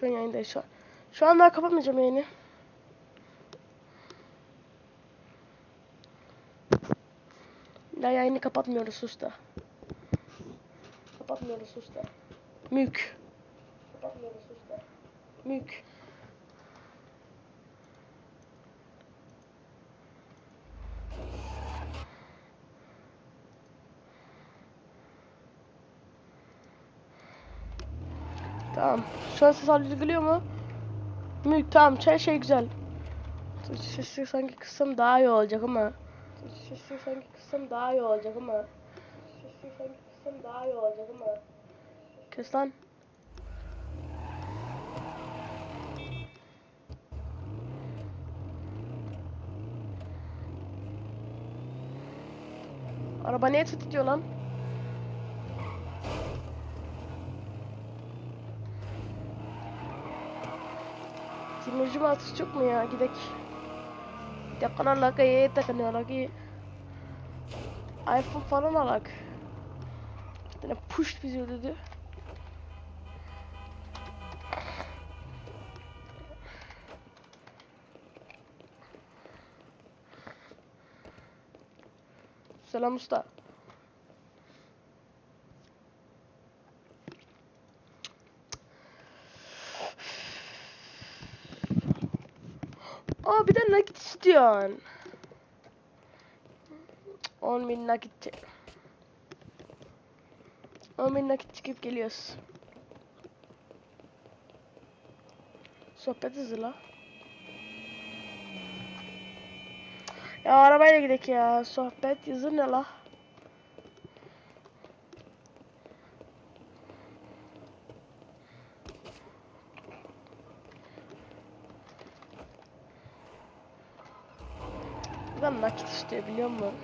Şu an yayındayız şu an. Şu an daha kapatmayacağım yayını. Daha yayını kapatmıyoruz sus da. Kapatmıyoruz sus da. Mük. Kapatmıyoruz sus da. Mük. Tamam. Şu an ses algısı geliyor mu? Mük tamam her şey güzel. Sesi sanki kıssam daha iyi olacak ama. Sesi sanki kıssam daha iyi olacak ama. Sesi sanki kıssam daha iyi olacak ama. Kes lan. Araba niye titriyor lan? Simirci altı çok mu ya? Gidek. Yakın alaka ye takın alaka. iPhone falan alak. Bir tane push bizi dedi. Selam usta. Aa bir de nakit istiyorsun. 10 bin nakit. 10 bin nakit çıkıp geliyoruz. Sohbet hızlı la. Ya arabayla gidelim ya. Sohbet hızı ne la? Ben nakit istiyor biliyor musun?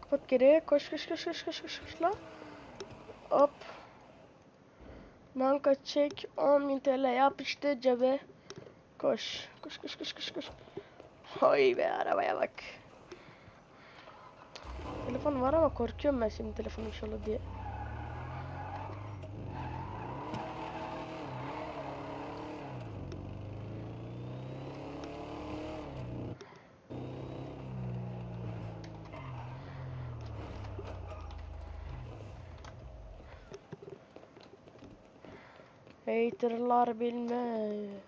Kapat geriye. Koş koş koş koş koş koş koş la. Hop. Banka çek 10.000 TL yapıştı cebe. Koş. Koş koş koş koş koş. Hay be arabaya bak. Telefon var ama korkuyorum ben şimdi telefon inşallah diye. Haterlar bilmez.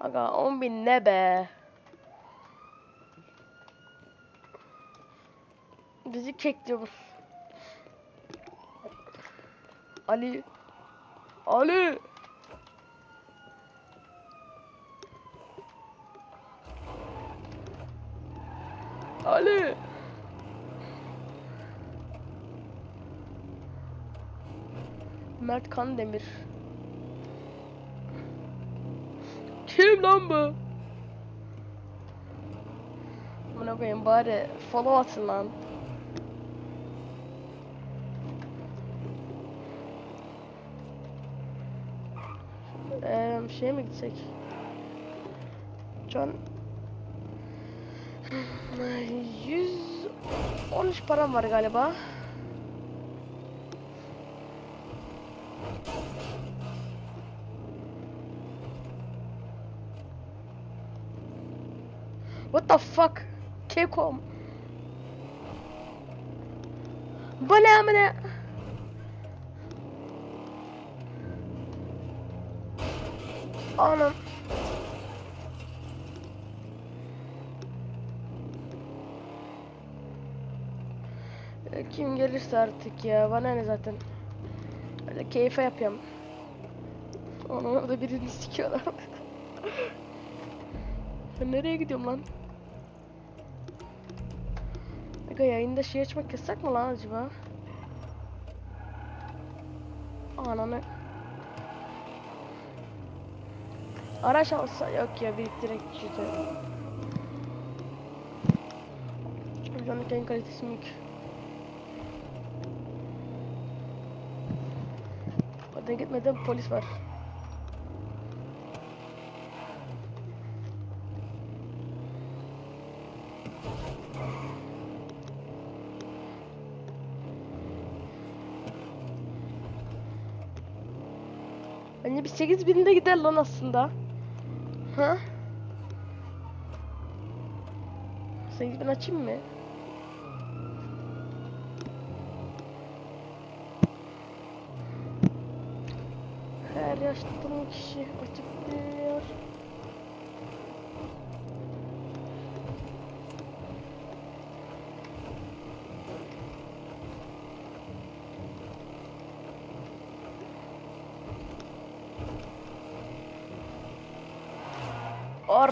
Aga 10 bin ne be? Bizi kekliyor. Ali. Ali. Ali. Mert Kandemir. Kim lan bu? Buna koyayım bari follow atın lan. Eee şeye mi gitsek? Can 113 param var galiba. The fuck? Kekom. Bu ne amına? Anam. E, Kim gelirse artık ya bana ne zaten. Öyle keyfe yapıyorum. Onun orada birini sikiyorlar. nereye gidiyorum lan? Aga yayında şey açmak yasak mı lan acaba? Ananı. Araç alsa yok ya biriktirek güzel. Güvenlik en kalitesi mülk. Oradan gitmeden polis var. 8 binde gider lan aslında. Ha? 8 bin açayım mı? Her tanıdık kişi açıklıyor.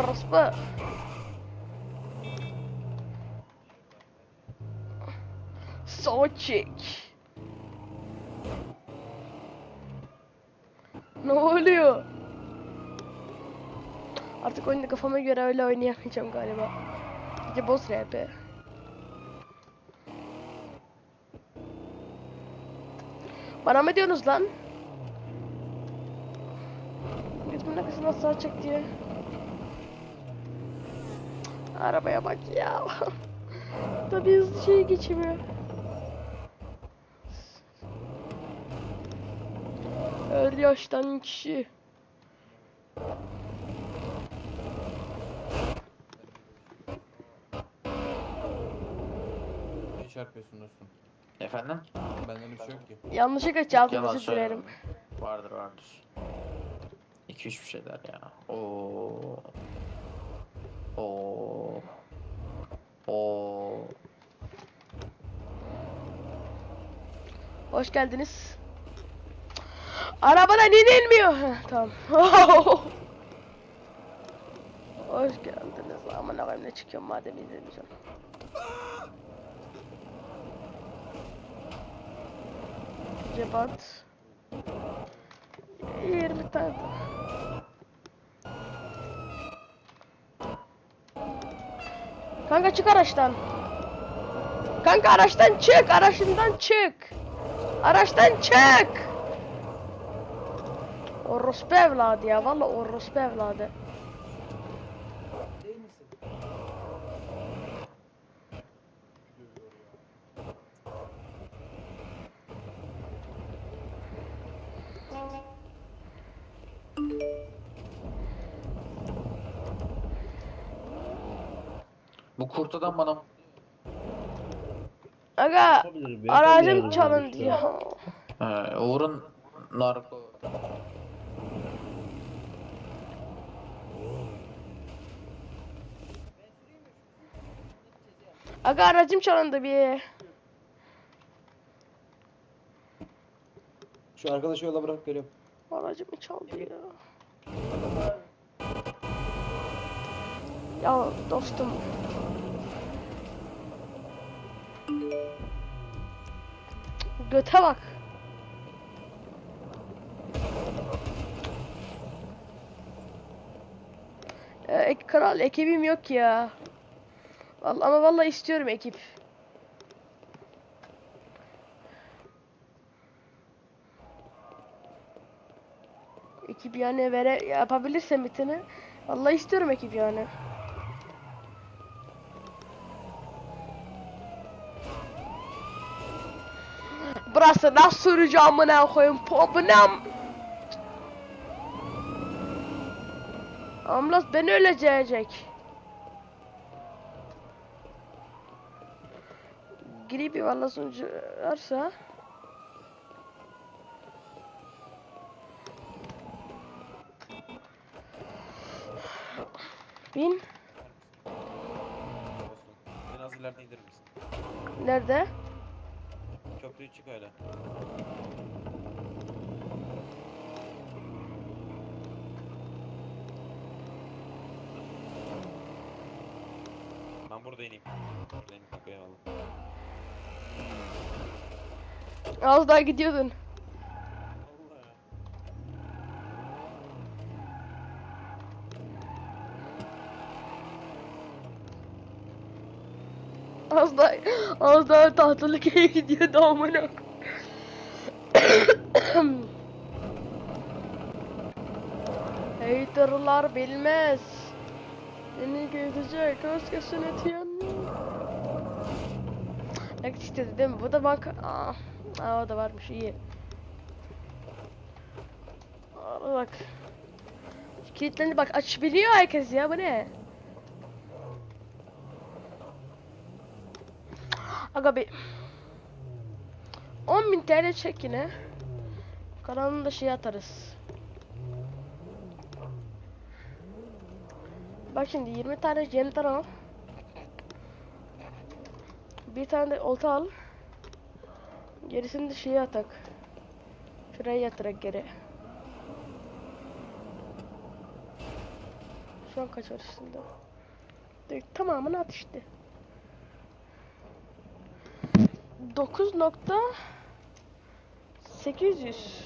Orospu. Soçik. Ne oluyor? Artık oyunu kafama göre öyle oynayamayacağım galiba. Gece boss rap. Bana mı diyorsunuz lan? Gözümün nefesini nasıl açacak diye. Arabaya bak ya. Tabii hızlı şey geçemiyor. Her yaştan kişi. Ne çarpıyorsun dostum? Efendim? Benden bir şey yok ki. Yanlışlıkla çaldım Yalan özür dilerim. Vardır vardır. 2-3 bir şeyler ya. Oo. Oo. Oo. Hoş geldiniz. Arabadan inilmiyor. Tamam. Hoş geldiniz. Aman koyayım ne çıkıyorum madem izlemeyeceğim. Cebat. 20 tane. Kanka çık araçtan. Kanka araçtan çık, araçından çık. Araçtan çık. Orospu evladı ya, valla orospu evladı. Bu kurt adam bana Aga, aracım yani çalındı işte. ya. He, Uğur'un narko Aga aracım çalındı bir. Şu arkadaşı yola bırak geliyorum. Aracımı çaldı ya. Ya dostum. Göte bak. Ee, kral ekibim yok ya. Vallahi, ama vallahi istiyorum ekip. Ekip yani vere yapabilirsem bitini. Vallahi istiyorum ekip yani. Burası nasıl sürücü amına koyayım popunam. Ambulans beni ölecek. Girip bir valla sonucu varsa. Bin. Dostum. Beni az ileride indirir misin? Nerede? Köprüyü çık öyle. Ben burada ineyim. Burada ineyim. Bak eyvallah. Az daha gidiyordun. Allah ya. Az Bak az daha tahtalı köye gidiyor da amına. Haterlar bilmez. Beni gezecek özgesine tiyan. Bak işte değil mi? Bu da bak. Aa, aa o da varmış iyi. Aa, bak. Kilitlendi bak açabiliyor herkes ya bu ne? Aga bir 10.000 TL çek yine. Kalanını da şey atarız. Bak şimdi 20 tane janitor al. Bir tane de olta al. Gerisini de şeye atak. Şuraya yatırak geri. Şu an kaç var üstünde? De- Tamamını at işte. 9 nokta 800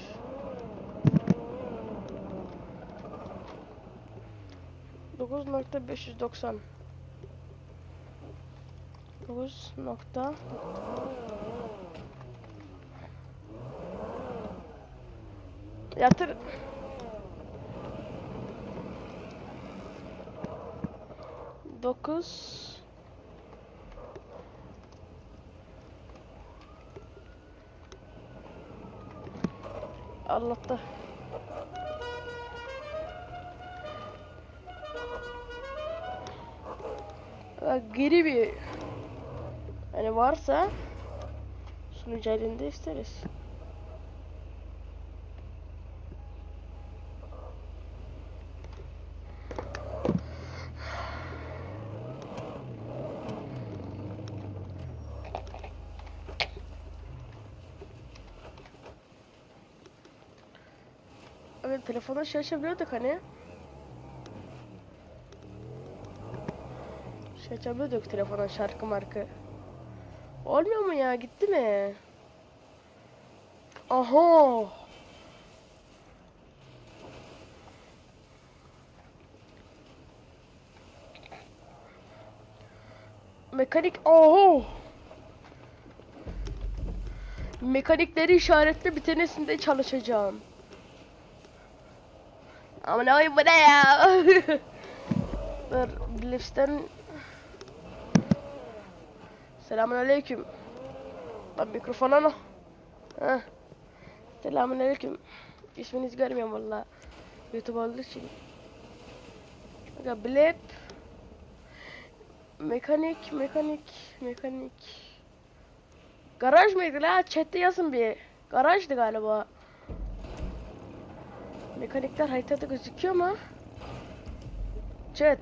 9 nokta 590 9 nokta Yatır Dokuz Allah'ta. Geri bir hani varsa sunucu elinde isteriz. Telefona şey açabiliyorduk hani. Şey açabiliyorduk telefona şarkı markı. Olmuyor mu ya gitti mi? Aha. Mekanik oho. Mekanikleri işaretle bir tanesinde çalışacağım. Ama ne oyun bu ne ya? Dur, Blips'ten... Selamun aleyküm. Ben mikrofona no. Heh. Selamun aleyküm. İsminizi görmüyorum valla. YouTube olduğu için. Aga Blip. Mekanik, mekanik, mekanik. Garaj mıydı la? Chat'te yazın bir. Garajdı galiba. Mekanikler haritada gözüküyor mu? Chat.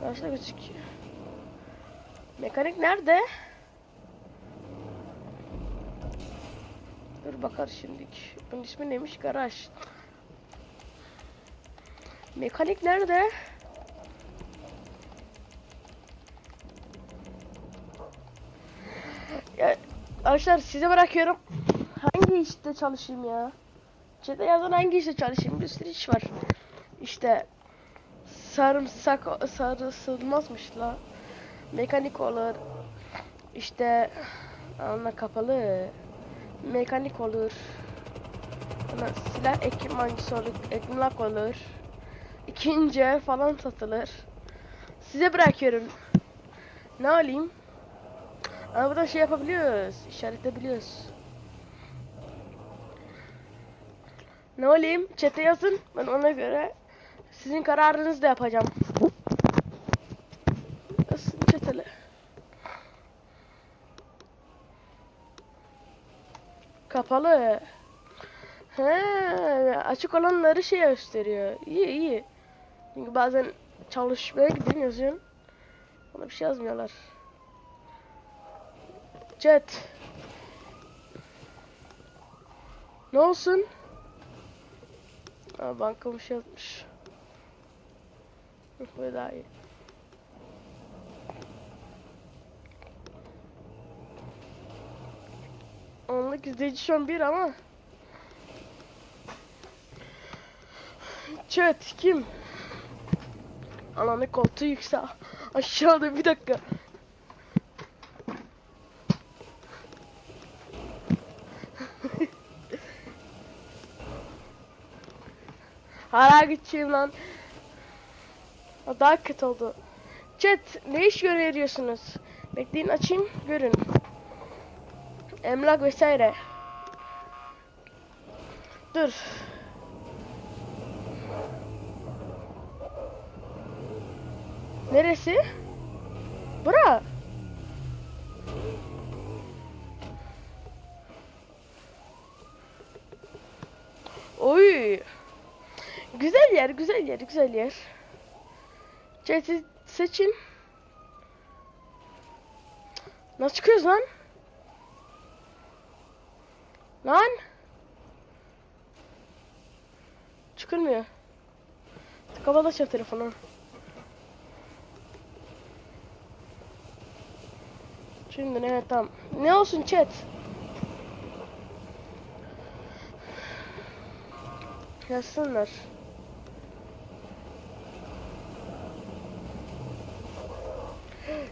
Karşıda gözüküyor. Mekanik nerede? Dur bakar şimdik. Bunun ismi neymiş? Garaj. Mekanik nerede? Ya, arkadaşlar size bırakıyorum. Hangi işte çalışayım ya? Chat'e yazan hangi işte çalışayım? Bir sürü iş var. İşte sarımsak sarısılmazmış la. Mekanik olur. İşte ana kapalı. Mekanik olur. Ona silah ekipmancısı olur. Ekmlak olur. İkinci falan satılır. Size bırakıyorum. Ne alayım? Ama burada şey yapabiliyoruz. İşaretleyebiliyoruz. Ne olayım? Chat'e yazın. Ben ona göre sizin kararınızı yapacağım. Nasıl chat'e? Kapalı. He, açık olanları şey gösteriyor. İyi iyi. Çünkü bazen çalışmaya gidin yazıyorsun. Ona bir şey yazmıyorlar. Chat. Ne olsun? Aa, banka bir yazmış. Hı, Bu daha iyi. Onluk izleyici şu an bir ama. Chat kim? Ananı koltuğu yüksel. Aşağıda bir dakika. Hala gideceğim lan. O daha kötü oldu. Chat ne iş görüyorsunuz? Bekleyin açayım görün. Emlak vesaire. Dur. Neresi? Bura. Oy. Güzel yer, güzel yer, güzel yer. Chat'i seçin. Nasıl çıkıyoruz lan? Lan? Çıkılmıyor. Kapalı açacağım telefonu. Şimdi ne tam. Ne olsun chat? Yazsınlar.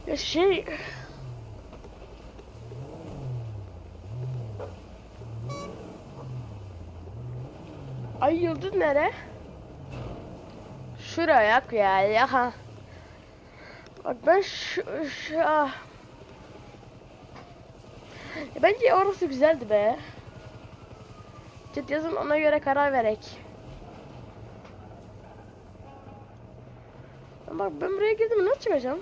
Ya şey... Ay yıldız nere? Şuraya ya ya. Bak ben şu, şu ah. Ya bence orası güzeldi be. Chat yazın ona göre karar verek. Bak ben buraya girdim nasıl çıkacağım?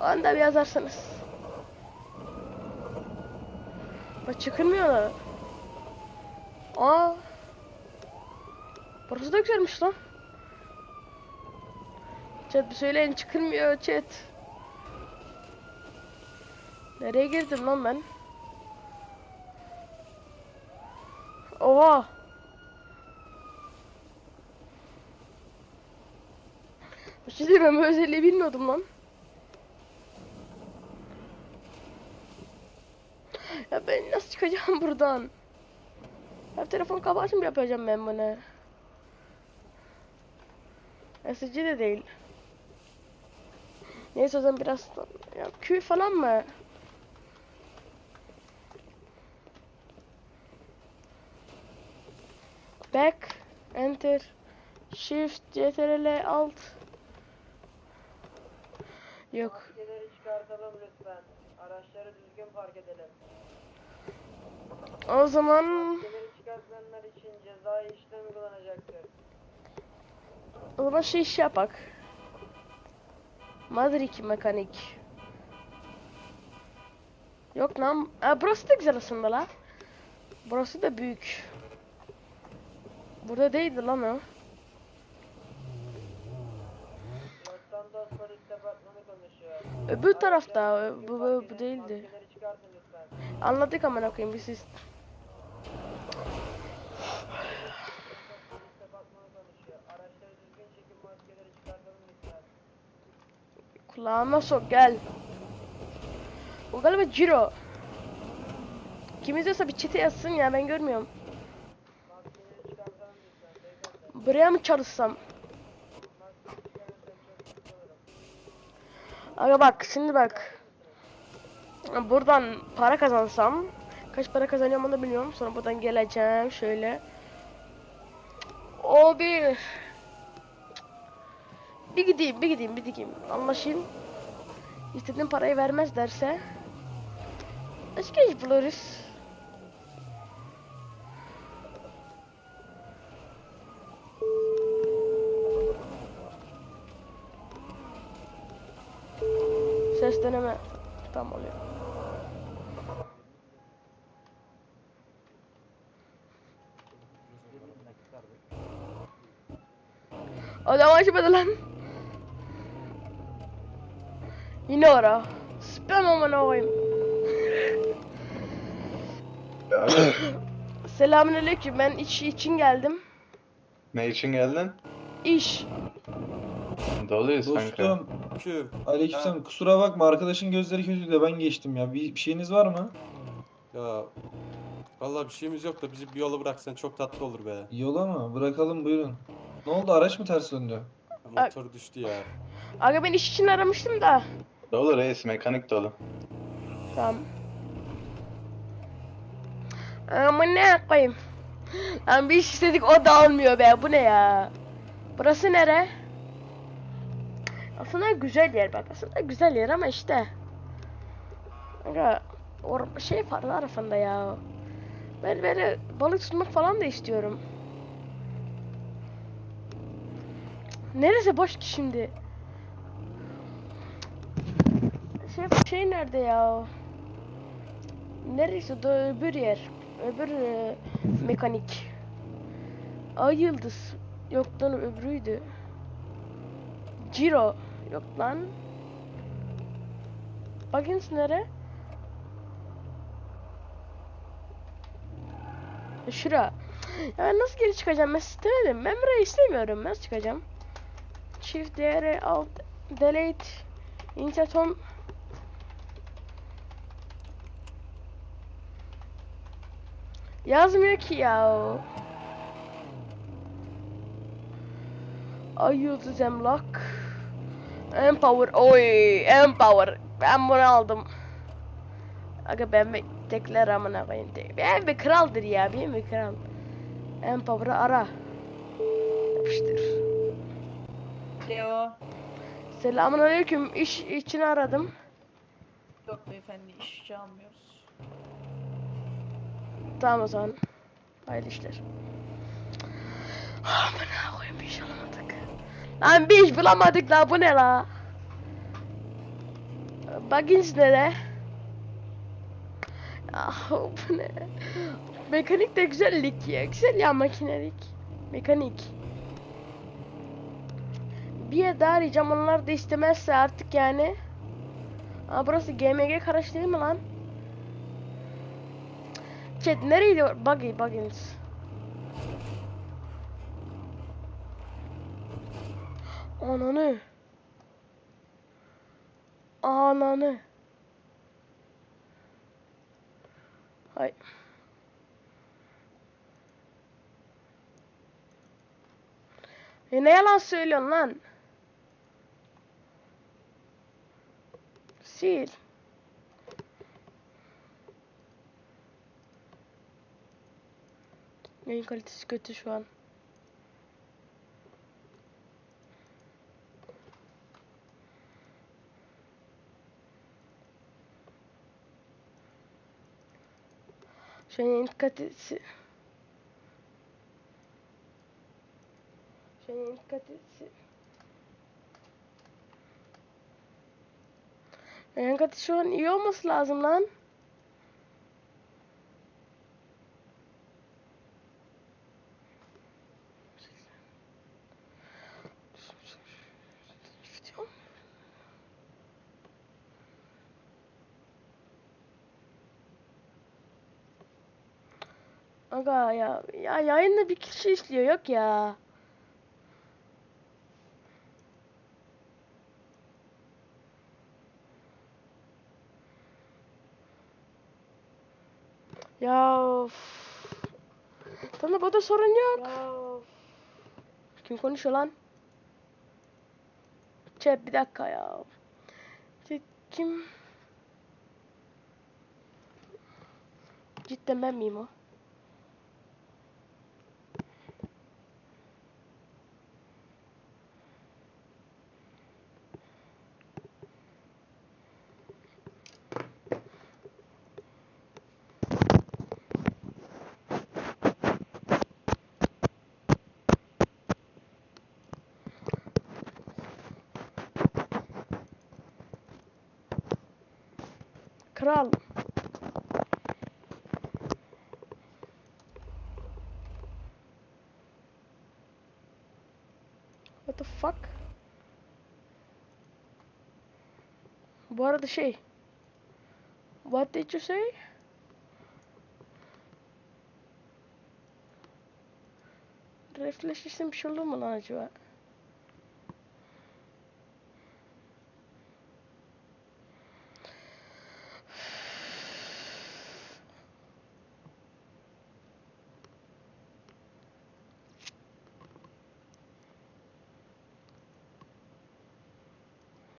O anda bir yazarsınız. Bak çıkılmıyor. Aa. Burası da güzelmiş lan. Chat bir söyleyin çıkılmıyor chat. Nereye girdim lan ben? Oha. Bir şey ben bu özelliği bilmiyordum lan. Ya ben nasıl çıkacağım buradan? Ya telefon kapatıp yapacağım ben bunu. SSC de değil. Neyse o zaman biraz ya Q falan mı? Back, enter, shift, ctrl alt. Yok. Çıkartalım lütfen. Araçları düzgün park edelim. O zaman çıkartmayanlar için cezai işlem uygulanacaktır. o zaman şey iş yapak. 2 mekanik. Yok lan. Aa, burası da güzel aslında la. Burası da büyük. Burada değildi lan o. Öbür tarafta. Bu, bu, bu değildi. Anladık amına koyayım biz siz. Polis Departmanı konuşuyor. Araçları düzgün çekin maskeleri çıkartalım lütfen. Kulağıma sok gel. O galiba Ciro. Kim izliyorsa bir çete yazsın ya ben görmüyorum. Buraya mı çalışsam? Aga bak şimdi bak. Buradan para kazansam kaç para kazanıyorum onu da bilmiyorum. Sonra buradan geleceğim şöyle. O bir. Bir gideyim, bir gideyim, bir gideyim. Anlaşayım. İstediğim parayı vermez derse başka iş buluruz. Ses deneme. Tam oluyor. Adam açmadı lan. Yine ora. Spam amına koyayım. Selamünaleyküm. Ben iş için geldim. Ne için geldin? İş. Doluyuz kanka. Dostum, Şu. aleykümselam. Kusura bakma arkadaşın gözleri kötü de ben geçtim ya. Bir, bir şeyiniz var mı? Ya vallahi bir şeyimiz yok da bizi bir yola bıraksan çok tatlı olur be. Yola mı? Bırakalım buyurun. Ne oldu araç mı ters döndü? Motor düştü ya. Aga ben iş için aramıştım da. Dolu reis mekanik dolu. Tamam. Amına koyayım. Lan bir iş istedik o da olmuyor be. Bu ne ya? Burası nere? Aslında güzel yer bak. Aslında güzel yer ama işte. Aga şey var tarafında ya. Ben böyle balık tutmak falan da istiyorum. Neresi boş ki şimdi? Şey, şey nerede ya? Neresi de öbür yer? Öbür e, mekanik. Ay yıldız. Yok lan öbürüydü. Ciro. Yok lan. Buggins nere? Şura. Ya ben nasıl geri çıkacağım? Ben istemedim. Ben burayı istemiyorum. Nasıl çıkacağım? Shift DR alt delete insert home Yazmıyor ki ya. Ay yıldız emlak. Empower. Oy, Empower. Ben bunu aldım. Aga ben bir tekler amına koyayım. Ben bir kraldır ya, ben bir kral. Empower'ı ara. Yapıştır. Leo. Selamun aleyküm. İş için aradım. Yok beyefendi işçi almıyoruz. Tamam o zaman. Hayırlı işler. Amına koyayım bir iş alamadık. Lan bir iş bulamadık la bu ne la? Buggins nere? Ah bu ne? Mekanik de güzellik ya. Güzel ya makinelik. Mekanik. Bir yer daha arayacağım. Onlar da istemezse artık yani. Aa burası GMG Karaş değil mi lan? Chat nereydi? o- Buggy, Buggins. Ananı. Ananı. Hay. E ne yalan söylüyorsun lan? Sil. Yayın kalitesi kötü şu an. Şu an yayın kalitesi... Şu an yayın kalitesi... Yayın kalitesi şu an iyi olması lazım lan. Aga ya ya yayında bir kişi işliyor yok ya. Ya of. Tamam burada sorun yok. Kim konuşuyor lan? Chat bir dakika ya. Chat, Kim? Cidden ben miyim o? Kral. What the fuck? Bu arada şey. What did you say? Refleş bir şey?